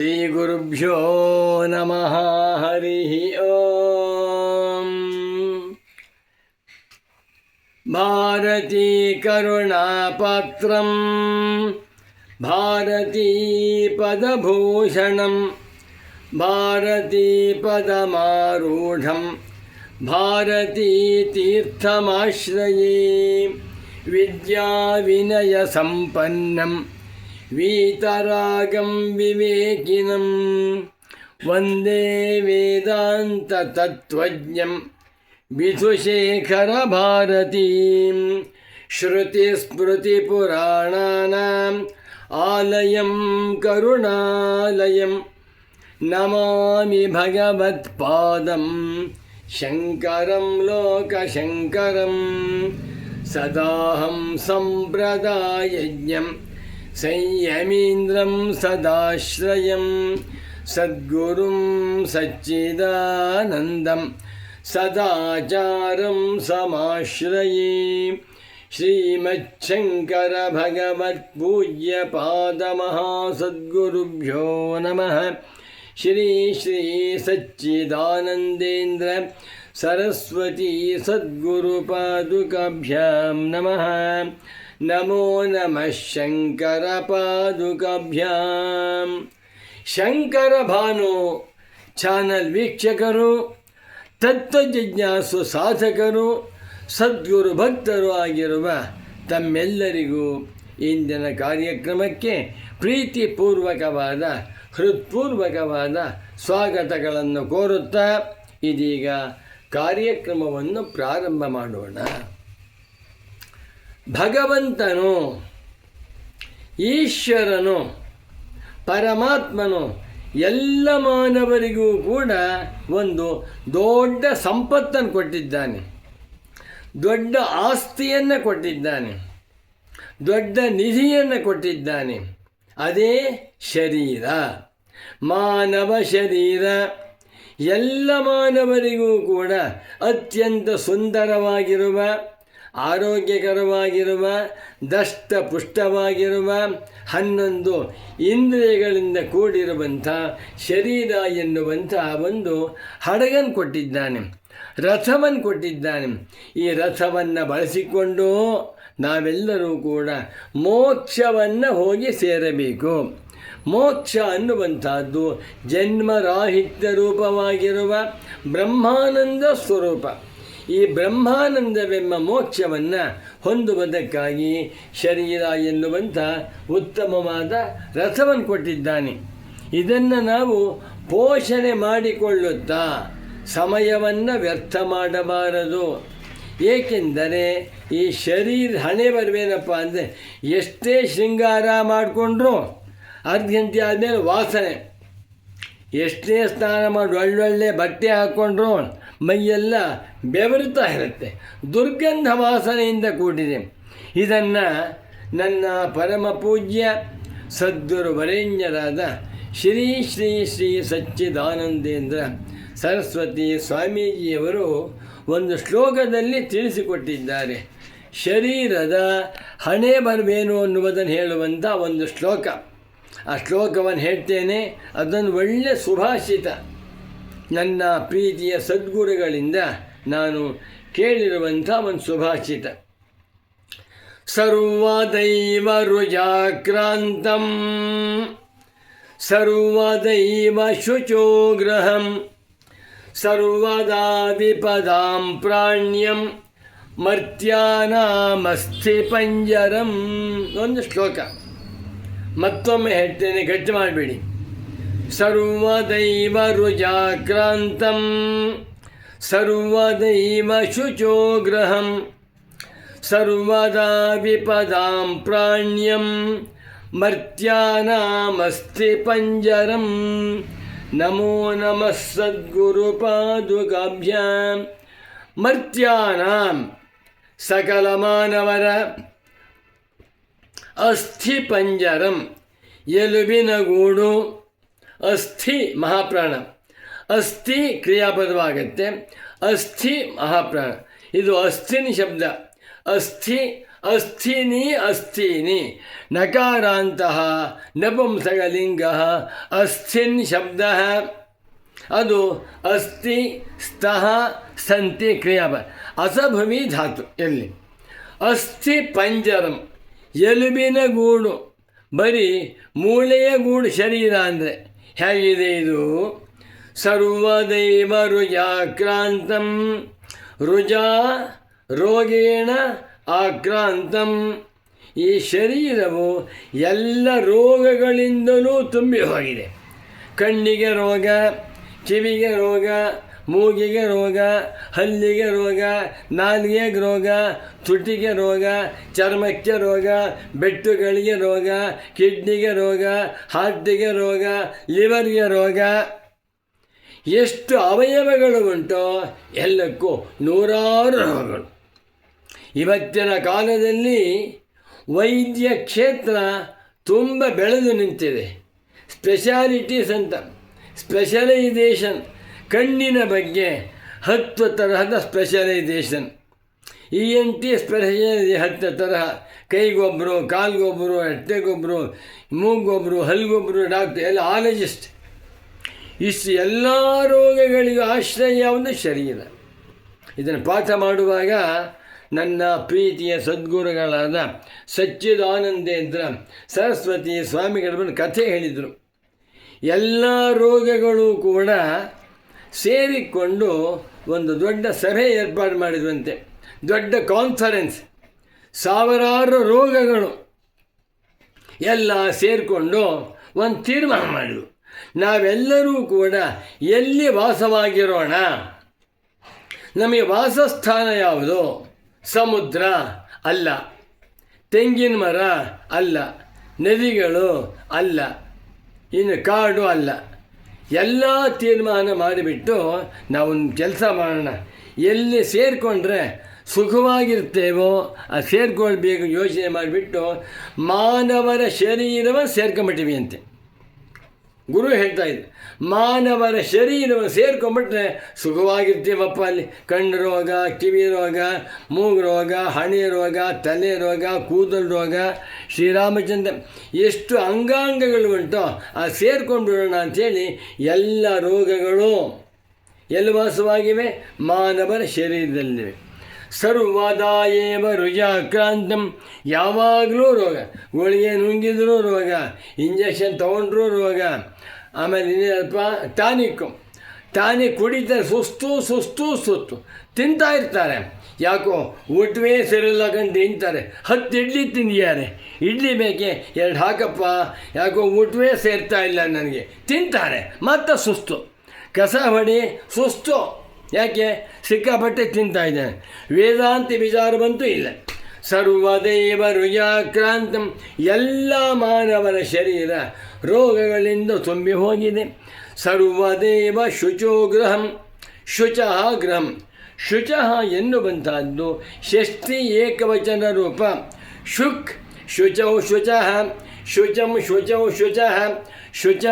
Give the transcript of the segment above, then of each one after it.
श्रीगुरुभ्यो नमः हरिः ओ भारतीकरुणापात्रम् भारतीपदभूषणं भारतीपदमारूढं भारतीतीर्थमाश्रये विद्याविनयसम्पन्नम्। वीतरागं विवेकिनं वन्दे वेदान्ततत्त्वज्ञं विधुशेखरभारतीं श्रुतिस्मृतिपुराणानाम् आलयं करुणालयं नमामि भगवत्पादं शङ्करं लोकशङ्करं सदाहं सम्प्रदायज्ञं संयमीन्द्रं सदाश्रयं सद्गुरुं सच्चिदानन्दं सदाचारं समाश्रये। श्रीमच्छङ्करभगवत्पूज्यपादमहासद्गुरुभ्यो नमः। श्री श्री सच्चिदानन्देन्द्र सरस्वती सद्गुरुपादुकाभ्यां नमः ನಮೋ ನಮಃ ಶಂಕರ ಪಾದುಕಭ್ಯಾಂ ಶಂಕರ ಭಾನು ಚಾನಲ್ ವೀಕ್ಷಕರು, ತತ್ವಜಿಜ್ಞಾಸು ಸಾಧಕರು, ಸದ್ಗುರು ಭಕ್ತರು ಆಗಿರುವ ತಮ್ಮೆಲ್ಲರಿಗೂ ಇಂದಿನ ಕಾರ್ಯಕ್ರಮಕ್ಕೆ ಪ್ರೀತಿಪೂರ್ವಕವಾದ, ಹೃತ್ಪೂರ್ವಕವಾದ ಸ್ವಾಗತಗಳನ್ನು ಕೋರುತ್ತಾ ಇದೀಗ ಕಾರ್ಯಕ್ರಮವನ್ನು ಪ್ರಾರಂಭ ಮಾಡೋಣ. ಭಗವಂತನು, ಈಶ್ವರನು, ಪರಮಾತ್ಮನು ಎಲ್ಲ ಮಾನವರಿಗೂ ಕೂಡ ಒಂದು ದೊಡ್ಡ ಸಂಪತ್ತನ್ನು ಕೊಟ್ಟಿದ್ದಾನೆ. ದೊಡ್ಡ ಆಸ್ತಿಯನ್ನು ಕೊಟ್ಟಿದ್ದಾನೆ. ದೊಡ್ಡ ನಿಧಿಯನ್ನು ಕೊಟ್ಟಿದ್ದಾನೆ. ಅದೇ ಶರೀರ. ಮಾನವ ಶರೀರ. ಎಲ್ಲ ಮಾನವರಿಗೂ ಕೂಡ ಅತ್ಯಂತ ಸುಂದರವಾಗಿರುವ ಆರೋಗ್ಯಕರವಾಗಿರುವ ದಷ್ಟಪುಷ್ಟವಾಗಿರುವ ಹನ್ನೊಂದು ಇಂದ್ರಿಯಗಳಿಂದ ಕೂಡಿರುವಂಥ ಶರೀರ ಎನ್ನುವಂಥ ಒಂದು ಹಡಗನ್ನು ಕೊಟ್ಟಿದ್ದಾನೆ ರಥವನ್ನು ಕೊಟ್ಟಿದ್ದಾನೆ. ಈ ರಥವನ್ನು ಬಳಸಿಕೊಂಡು ನಾವೆಲ್ಲರೂ ಕೂಡ ಮೋಕ್ಷವನ್ನು ಹೋಗಿ ಸೇರಬೇಕು. ಮೋಕ್ಷ ಅನ್ನುವಂಥದ್ದು ಜನ್ಮರಾಹಿತ್ಯ ರೂಪವಾಗಿರುವ ಬ್ರಹ್ಮಾನಂದ ಸ್ವರೂಪ. ಈ ಬ್ರಹ್ಮಾನಂದವೆಂಬ ಮೋಕ್ಷವನ್ನು ಹೊಂದುವುದಕ್ಕಾಗಿ ಶರೀರ ಎನ್ನುವಂಥ ಉತ್ತಮವಾದ ರಥವನ್ನು ಕೊಟ್ಟಿದ್ದಾನೆ. ಇದನ್ನು ನಾವು ಪೋಷಣೆ ಮಾಡಿಕೊಳ್ಳುತ್ತಾ ಸಮಯವನ್ನು ವ್ಯರ್ಥ ಮಾಡಬಾರದು. ಏಕೆಂದರೆ ಈ ಶರೀರ ಹಣೆ ಬರುವೇನಪ್ಪ ಅಂದರೆ ಎಷ್ಟೇ ಶೃಂಗಾರ ಮಾಡಿಕೊಂಡ್ರೂ ಅರ್ಧ ಗಂಟೆ ಆದಮೇಲೆ ವಾಸನೆ. ಎಷ್ಟೇ ಸ್ನಾನ ಮಾಡಿ, ಒಳ್ಳೊಳ್ಳೆ ಬಟ್ಟೆ ಹಾಕ್ಕೊಂಡ್ರು ಮೈಯೆಲ್ಲ ಬೆವರುತ್ತಾ ಇರುತ್ತೆ. ದುರ್ಗಂಧ ವಾಸನೆಯಿಂದ ಕೂಡಿದೆ. ಇದನ್ನು ನನ್ನ ಪರಮ ಪೂಜ್ಯ ಸದ್ಗುರು ವರೇಣ್ಯರಾದ ಶ್ರೀ ಶ್ರೀ ಶ್ರೀ ಸಚ್ಚಿದಾನಂದೇಂದ್ರ ಸರಸ್ವತಿ ಸ್ವಾಮೀಜಿಯವರು ಒಂದು ಶ್ಲೋಕದಲ್ಲಿ ತಿಳಿಸಿಕೊಟ್ಟಿದ್ದಾರೆ. ಶರೀರದ ಹಣೆ ಬರಬೇನು ಅನ್ನುವುದನ್ನು ಹೇಳುವಂಥ ಒಂದು ಶ್ಲೋಕ. ಆ ಶ್ಲೋಕವನ್ನು ಹೇಳ್ತೇನೆ, ಅದೊಂದು ಒಳ್ಳೆಯ ಸುಭಾಷಿತ. ನನ್ನ ಪ್ರೀತಿಯ ಸದ್ಗುರುಗಳಿಂದ ನಾನು ಕೇಳಿರುವಂಥ ಒಂದು ಸುಭಾಷಿತ. ಸರ್ವದೈವ ರುಜಾಕ್ರಾಂತಂ ಸರ್ವದೈವ ಶುಚೋ ಗೃಹಂ ಸರ್ವದಾ ವಿಪದಾಂ ಪ್ರಾಣ್ಯಂ, ಮರ್ತ್ಯಾನಾಮಸ್ಥಿ ಪಂಜರಂ. ಒಂದು ಶ್ಲೋಕ. ಮತ್ತೊಮ್ಮೆ ಹೇಳ್ತೇನೆ, ಗಟ್ಟಿ ಮಾಡಬೇಡಿ. ಸರ್ವದೈವ ರುಜಾಕ್ರಾಂತಂ ಸರ್ವದೈವ ಶುಚೋ ಗೃಹಂ ಸರ್ವದಾ ವಿಪದಾಂ ಪ್ರಾಣ್ಯಂ ಮರ್ತ್ಯಾನಾಮಸ್ತಿ ಪಂಜರಂ ನಮೋ ನಮಃ ಸದ್ಗುರುಪಾದುಕಾಭ್ಯಾಂ ಮರ್ತ್ಯಾನಾಂ ಸಕಲ ಮಾನವರ ಅಸ್ಥಿ ಮಹಾಪ್ರಾಣ. ಅಸ್ಥಿ ಕ್ರಿಯಾಪದವಾಗತ್ತೆ. ಅಸ್ಥಿ ಮಹಾಪ್ರಾಣ. ಇದು ಅಸ್ಥಿನಿ ಶಬ್ದ. ಅಸ್ಥಿ, ಅಸ್ಥಿನಿ ಅಸ್ಥಿನಿ. ನಕಾರಾಂತಹ ನಪುಂಸಕಲಿಂಗ ಅಸ್ಥಿನ್ ಶಬ್ದ. ಅದು ಅಸ್ಥಿ ಸ್ತಃ ಸಂತಿ ಕ್ರಿಯಾಪ. ಅಸಭವಿ ಧಾತು ಎಲ್ಲಿ? ಅಸ್ಥಿ ಪಂಜರಂ. ಎಲುಬಿನ ಗೂಡು. ಬರೀ ಮೂಳೆಯ ಗೂಡು ಶರೀರ ಅಂದರೆ ಹೇಗಿದೆ ಇದು. ಸರ್ವದೈವ ರುಜಾಕ್ರಾಂತಂ ರುಜಾ ರೋಗೇಣ ಆಕ್ರಾಂತಂ. ಈ ಶರೀರವು ಎಲ್ಲ ರೋಗಗಳಿಂದಲೂ ತುಂಬಿ ಹೋಗಿದೆ ಕಣ್ಣಿಗೆ ರೋಗ, ಕಿವಿಗೆ ರೋಗ ಮೂಗಿಗೆ ರೋಗ, ಹಲ್ಲಿಗೆ ರೋಗ ನಾಲಿಗೆಗೆ ರೋಗ, ತುಟಿಗೆ ರೋಗ, ಚರ್ಮಕ್ಕೆ ರೋಗ, ಬೆಟ್ಟುಗಳಿಗೆ ರೋಗ, ಕಿಡ್ನಿಗೆ ರೋಗ, ಹಾರ್ಟಿಗೆ ರೋಗ, ಲಿವರ್ಗೆ ರೋಗ. ಎಷ್ಟು ಅವಯವಗಳು ಉಂಟೋ, ಎಲ್ಲಕ್ಕೂ ನೂರಾರು ರೋಗಗಳು. ಇವತ್ತಿನ ಕಾಲದಲ್ಲಿ ವೈದ್ಯ ಕ್ಷೇತ್ರ ತುಂಬ ಬೆಳೆದು ನಿಂತಿದೆ. ಸ್ಪೆಷಾಲಿಟೀಸ್ ಅಂತ. ಸ್ಪೆಷಲೈಸೇಷನ್ ಕಣ್ಣಿನ ಬಗ್ಗೆ ಹತ್ತು ತರಹದ specialisation E N T specialise ಹತ್ತು ತರಹ. ಕೈಗೊಬ್ಬರು, ಕಾಲ್ಗೊಬ್ಬರು ಹೊಟ್ಟೆಗೊಬ್ಬರು ಮೂಗೊಬ್ಬರು ಹಲ್ಗೊಬ್ಬರು, ಡಾಕ್ಟರ್, ಎಲ್ಲ ಆಲಜಿಸ್ಟ್. ಇಷ್ಟು ಎಲ್ಲ ರೋಗಗಳಿಗೂ ಆಶ್ರಯ ಒಂದು ಶರೀರ. ಇದನ್ನು ಪಾಠ ಮಾಡುವಾಗ ನನ್ನ ಪ್ರೀತಿಯ ಸದ್ಗುರುಗಳಾದ ಸಚ್ಚಿದಾನಂದೇಂದ್ರ ಸರಸ್ವತಿ ಸ್ವಾಮಿಗಳ ಕಥೆ ಹೇಳಿದರು. ಎಲ್ಲ ರೋಗಗಳು ಕೂಡ ಸೇರಿಕೊಂಡು ಒಂದು ದೊಡ್ಡ ಸಭೆ ಏರ್ಪಾಡು ಮಾಡಿದ್ರಂತೆ ದೊಡ್ಡ ಕಾನ್ಫರೆನ್ಸ್ ಸಾವಿರಾರು ರೋಗಗಳು ಎಲ್ಲ ಸೇರಿಕೊಂಡು ಒಂದು ತೀರ್ಮಾನ ಮಾಡಿದ್ರು ನಾವೆಲ್ಲರೂ ಕೂಡ ಎಲ್ಲಿ ವಾಸವಾಗಿರೋಣ? ನಮಗೆ ವಾಸಸ್ಥಾನ ಯಾವುದು? ಸಮುದ್ರ ಅಲ್ಲ. ತೆಂಗಿನ ಮರ ಅಲ್ಲ. ನದಿಗಳು ಅಲ್ಲ. ಇನ್ನು ಕಾಡು ಅಲ್ಲ. ಎಲ್ಲ ತೀರ್ಮಾನ ಮಾಡಿಬಿಟ್ಟು ನಾವೊಂದು ಕೆಲಸ ಮಾಡೋಣ. ಎಲ್ಲಿ ಸೇರಿಕೊಂಡ್ರೆ ಸುಖವಾಗಿರ್ತೇವೋ, ಆ ಸೇರ್ಕೊಳ್ಬೇಕು ಯೋಚನೆ ಮಾಡಿಬಿಟ್ಟು ಮಾನವರ ಶರೀರವ ಸೇರ್ಕೊಂಬಿಟ್ಟಿವಿ ಅಂತೆ. ಗುರು ಹೇಳ್ತಾ ಇದ್ದ ಮಾನವರ ಶರೀರವನ್ನು ಸೇರ್ಕೊಂಡ್ಬಿಟ್ರೆ ಸುಖವಾಗಿರ್ತೀವಪ್ಪ ಅಲ್ಲಿ. ಕಣ್ಣು ರೋಗ, ಕಿವಿ ರೋಗ, ಮೂಗು ರೋಗ, ಹಣೆ ರೋಗ, ತಲೆ ರೋಗ, ಕೂದಲು ರೋಗ ಶ್ರೀರಾಮಚಂದ್ರ ಎಷ್ಟು ಅಂಗಾಂಗಗಳು ಉಂಟೋ, ಆ ಸೇರ್ಕೊಂಡು ಬಿಡೋಣ ಅಂಥೇಳಿ ಎಲ್ಲ ರೋಗಗಳು ಎಲ್ಲಿ ವಾಸವಾಗಿವೆ? ಮಾನವರ ಶರೀರದಲ್ಲಿವೆ. ಸರ್ವದಾಯೇವ ರುಜಾಕ್ರಾಂತಂ. ಯಾವಾಗಲೂ ರೋಗ, ಗೋಳಿಗೆ ನುಂಗಿದ್ರೂ ರೋಗ, ಇಂಜೆಕ್ಷನ್ ತೊಗೊಂಡ್ರೂ ರೋಗ, ಆಮೇಲೆ ಇನ್ನೇನಪ್ಪ ಟಾನಿಕ್ಕು. ಟಾನಿಕ್ ಕುಡಿತಾರೆ ಸುಸ್ತು ಸುಸ್ತು ಸುಸ್ತು. ತಿಂತಾ ಇರ್ತಾರೆ. ಯಾಕೋ ಊಟವೇ ಸರಿಯಿಲ್ಲ ಕಂಡು ತಿಂತಾರೆ. ಹತ್ತು ಇಡ್ಲಿ ತಿಂದಿದ್ದಾರೆ. ಇಡ್ಲಿ ಬೇಕೆ? ಎರಡು ಹಾಕಪ್ಪ. ಯಾಕೋ ಊಟವೇ ಸೇರ್ತಾ ಇಲ್ಲ ನನಗೆ. ತಿಂತಾರೆ ಮತ್ತೆ ಸುಸ್ತು. ಕಸ ಹೊಡಿ, ಸುಸ್ತು. ಯಾಕೆ? ಸಿಕ್ಕಾಪಟ್ಟೆ ತಿಂತಾ ಇದ್ದಾನೆ ವೇದಾಂತಿ ವಿಚಾರ ಬಂತೂ ಇಲ್ಲ. ಸರ್ವದೇವ ರುಜಾಕ್ರಾಂತಂ ಎಲ್ಲ ಮಾನವನ ಶರೀರ ರೋಗಗಳಿಂದ ತುಂಬಿ ಹೋಗಿದೆ. ಸರ್ವದೇವ ಶುಚೋಗ್ರಹಂ ಶುಚ ಗೃಹಂ. ಶುಚಃ ಎನ್ನುವಂತಹದ್ದು ಷಷ್ಠಿ ಏಕವಚನ ರೂಪ. ಶುಕ್ ಶುಚೌ ಶುಚಃ, ಶುಚಂ ಶುಚೌ ಶುಚಃ, ಶುಚ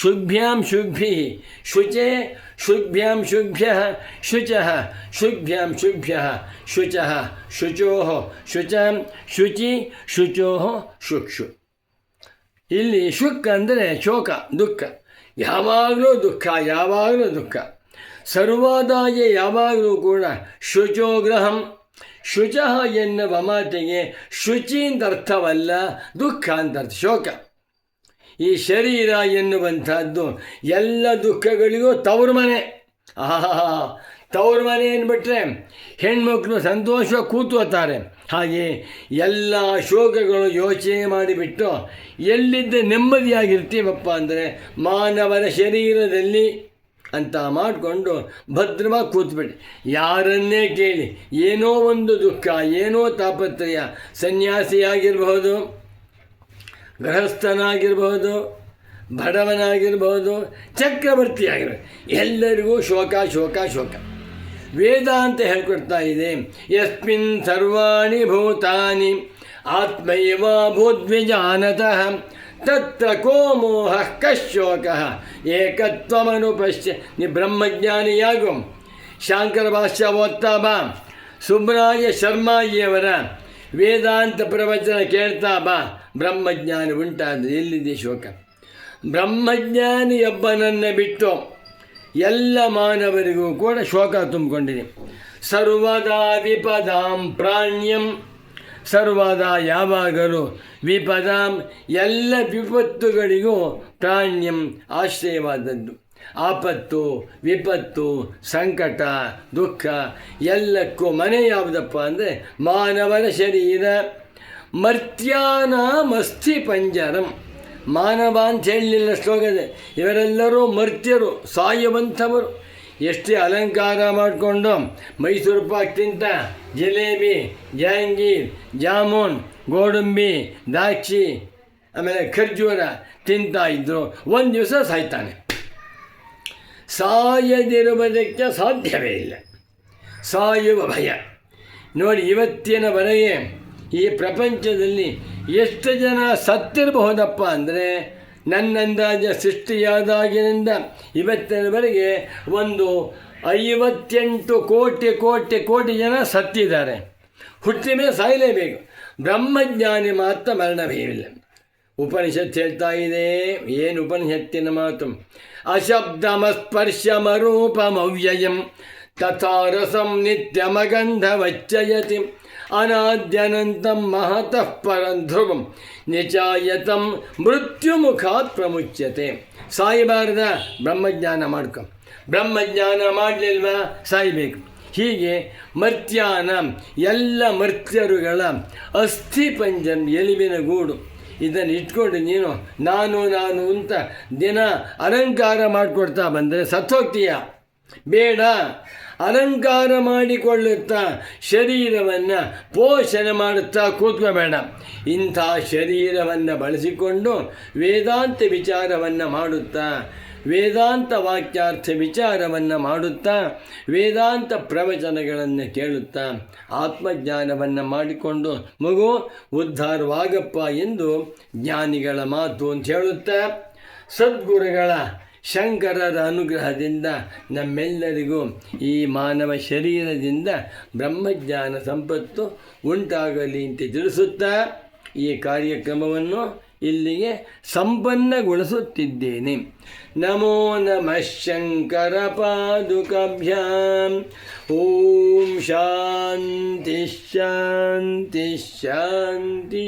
ಶುಭ್ಯಾಂ ಶುಭ್ಯ ಶುಚೆ ಶುಭ್ಯಾಂ ಶುಭ್ಯ ಶುಚಃ ಶುಭ್ಯಾಂ ಶುಭ್ಯ ಶುಚಃ ಶುಚೋ ಶುಚಂ ಶುಚಿ ಶುಚೋ ಶುಕ್ಷು ಇಲ್ಲಿ ಶುಕ್ ಅಂದರೆ ಶೋಕ, ದುಃಖ. ಯಾವಾಗಲೂ ದುಃಖ ಯಾವಾಗಲೂ ದುಃಖ. ಸರ್ವಾದಾಯ ಯಾವಾಗಲೂ ಕೂಡ ಶುಚೋಗ್ರಹಂ ಶುಚಃ ಎನ್ನುವ ಮಾತಿಗೆ ಶುಚಿ ಅಂತ ಅರ್ಥವಲ್ಲ, ದುಃಖ ಅಂತ ಅರ್ಥ, ಶೋಕ. ಈ ಶರೀರ ಎನ್ನುವಂಥದ್ದು ಎಲ್ಲ ದುಃಖಗಳಿಗೂ ತವರು ಮನೆ. ಆಹಾ, ತವರು ಮನೆ ಏನ್ಬಿಟ್ರೆ ಹೆಣ್ಮಕ್ಳು ಸಂತೋಷ ಕೂತುತ್ತಾರೆ ಹಾಗೆ ಎಲ್ಲ ಶೋಕಗಳು ಯೋಚನೆ ಮಾಡಿಬಿಟ್ಟು ಎಲ್ಲಿದ್ದ ನೆಮ್ಮದಿಯಾಗಿರ್ತೀವಪ್ಪ ಅಂದರೆ ಮಾನವರ ಶರೀರದಲ್ಲಿ ಅಂತ ಮಾಡಿಕೊಂಡು ಭದ್ರವಾಗಿ ಕೂತ್ಬಿಡಿ. ಯಾರನ್ನೇ ಕೇಳಿ, ಏನೋ ಒಂದು ದುಃಖ, ಏನೋ ತಾಪತ್ರಯ, ಸನ್ಯಾಸಿಯಾಗಿರಬಹುದು. ಗೃಹಸ್ಥನಾಗಿರ್ಬೋದು ಬಡವನಾಗಿರ್ಬೋದು ಚಕ್ರವರ್ತಿಯಾಗಿರ್ಬೋದು. ಎಲ್ಲರಿಗೂ ಶೋಕ ಶೋಕ ಶೋಕ. ವೇದ ಅಂತ ಹೇಳ್ಕೊಡ್ತಾ ಇದೆ, ಯಸ್ಮಿನ್ ಸರ್ವಾಣಿ ಭೂತಾನಿ, ಆತ್ಮೈವ ಭೂದ್ವಿಜಾನತಃ, ತತ್ರ ಕೋ ಮೋಹ ಕಶೋಕ ಏಕತ್ವಮನುಪಶ್ಯ ನೀ ಬ್ರಹ್ಮಜ್ಞಾನಿಯಾಗು. ಶಾಂಕರ ಭಾಷ್ಯ ಓದ್ತಾ ಬಾ. ಸುಬ್ರಾಯ ಶರ್ಮಾಜಿಯವರ ವೇದಾಂತ ಪ್ರವಚನ ಕೇಳ್ತಾ ಬಾ. ಬ್ರಹ್ಮಜ್ಞಾನ ಉಂಟಾದ ಎಲ್ಲಿದೆ ಶೋಕ? ಬ್ರಹ್ಮಜ್ಞಾನಿಯೊಬ್ಬನನ್ನು ಬಿಟ್ಟು ಎಲ್ಲ ಮಾನವರಿಗೂ ಕೂಡ ಶೋಕ ತುಂಬಿಕೊಂಡಿದೆ. ಸರ್ವದಾ ವಿಪದಾಂ ಪ್ರಾಣ್ಯಂ, ಸರ್ವದಾ ಯಾವಾಗಲೂ ವಿಪದಾಂ, ಎಲ್ಲ ವಿಪತ್ತುಗಳಿಗೂ ಪ್ರಾಣ್ಯಂ ಆಶ್ರಯವಾದದ್ದು. ಆಪತ್ತು, ವಿಪತ್ತು, ಸಂಕಟ, ದುಃಖ ಎಲ್ಲಕ್ಕೂ ಮನೆ ಯಾವುದಪ್ಪ ಅಂದರೆ ಮಾನವನ ಶರೀರ. ಮರ್ತ್ಯಾನಾಮಸ್ಥಿ ಪಂಜರಂ. ಮಾನವ ಅಂತ ಹೇಳಲಿಲ್ಲ ಶ್ಲೋಕದೆ ಇವರೆಲ್ಲರೂ ಮರ್ತ್ಯರು, ಸಾಯುವಂಥವರು. ಎಷ್ಟೇ ಅಲಂಕಾರ ಮಾಡಿಕೊಂಡು ಮೈಸೂರು ಪಾಕ್ ತಿಂತ ಜಿಲೇಬಿ, ಜಹಾಂಗೀರ್, ಜಾಮೂನ್, ಗೋಡಂಬಿ, ದ್ರಾಕ್ಷಿ, ಆಮೇಲೆ ಖರ್ಜೂರ ತಿಂತಾ ಇದ್ದರು ಒಂದು ದಿವಸ ಸಾಯ್ತಾನೆ. ಸಾಯದಿರುವುದಕ್ಕೆ ಸಾಧ್ಯವೇ ಇಲ್ಲ ಸಾಯುವ ಭಯ. ನೋಡಿ ಇವತ್ತಿನವರೆಗೆ ಈ ಪ್ರಪಂಚದಲ್ಲಿ ಎಷ್ಟು ಜನ ಸತ್ತಿರಬಹುದಪ್ಪ ಅಂದರೆ, ನನ್ನಂದಾಜ ಸೃಷ್ಟಿಯಾದಾಗಿನಿಂದ ಇವತ್ತಿನವರೆಗೆ ಒಂದು ಐವತ್ತೆಂಟು ಕೋಟಿ ಕೋಟಿ ಕೋಟಿ ಜನ ಸತ್ತಿದ್ದಾರೆ. ಹುಟ್ಟಿ ಮೇಲೆ ಸಾಯಲೇಬೇಕು. ಬ್ರಹ್ಮಜ್ಞಾನಿ ಮಾತ್ರ ಮರಣ ಭಯವಿಲ್ಲ. ಉಪನಿಷತ್ ಹೇಳ್ತಾ ಇದೆ, ಏನು ಉಪನಿಷತ್ತಿನ ಮಾತು? ಅಶಬ್ದಮಸ್ಪರ್ಶಮರೂಪಮವ್ಯಯಂ ತಥಾ ರಸಂ ನಿತ್ಯಮಗಂಧವಚ್ಚಯತಿ ಅನಾದ್ಯನಂತಂ ಮಹತಃ ಪರಂ ಧ್ರುವಂ ನಿಚಾಯತಂ ಮೃತ್ಯುಮುಖಾತ್ ಪ್ರಮುಚ್ಯತೆ ಸಾಯಿಬಾರದ ಬ್ರಹ್ಮಜ್ಞಾನ ಮಾಡ್ಕೊ ಬ್ರಹ್ಮಜ್ಞಾನ ಮಾಡಲಿಲ್ವ ಸಾಯಬೇಕು ಹೀಗೆ ಮರ್ತ್ಯಾನ ಎಲ್ಲ ಮರ್ತ್ಯರುಗಳ ಅಸ್ಥಿ ಪಂಜನ್ ಎಲಿವಿನ ಗೂಡು. ಇದನ್ನು ಇಟ್ಕೊಂಡು ನೀನು ನಾನು ನಾನು ಅಂತ ದಿನ ಅಲಂಕಾರ ಮಾಡಿಕೊಡ್ತಾ ಬಂದರೆ ಸತ್ತೋಗ್ತೀಯ? ಬೇಡ. ಅಲಂಕಾರ ಮಾಡಿಕೊಳ್ಳುತ್ತಾ ಶರೀರವನ್ನು ಪೋಷಣೆ ಮಾಡುತ್ತಾ ಕೂತ್ಕೋಬೇಡ. ಇಂಥ ಶರೀರವನ್ನು ಬಳಸಿಕೊಂಡು ವೇದಾಂತ ವಿಚಾರವನ್ನು ಮಾಡುತ್ತಾ, ವೇದಾಂತ ವಾಕ್ಯಾರ್ಥ ವಿಚಾರವನ್ನು ಮಾಡುತ್ತಾ, ವೇದಾಂತ ಪ್ರವಚನಗಳನ್ನು ಕೇಳುತ್ತಾ, ಆತ್ಮಜ್ಞಾನವನ್ನು ಮಾಡಿಕೊಂಡು, ಮಗು, ಉದ್ಧಾರವಾಗಪ್ಪ ಎಂದು ಜ್ಞಾನಿಗಳ ಮಾತು ಅಂತ ಹೇಳುತ್ತಾ. ಸದ್ಗುರುಗಳ ಶಂಕರರ ಅನುಗ್ರಹದಿಂದ ನಮ್ಮೆಲ್ಲರಿಗೂ ಈ ಮಾನವ ಶರೀರದಿಂದ ಬ್ರಹ್ಮಜ್ಞಾನ ಸಂಪತ್ತು ಉಂಟಾಗಲಿ ಅಂತ ತಿಳಿಸುತ್ತಾ ಈ ಕಾರ್ಯಕ್ರಮವನ್ನು ಇಲ್ಲಿಗೆ ಸಂಪನ್ನಗೊಳಿಸುತ್ತಿದ್ದೇನೆ. ನಮೋ ನಮಃ ಶಂಕರ ಪಾದುಕಭ್ಯಾಂ. ಓಂ ಶಾಂತಿ ಶಾಂತಿ ಶಾಂತಿ.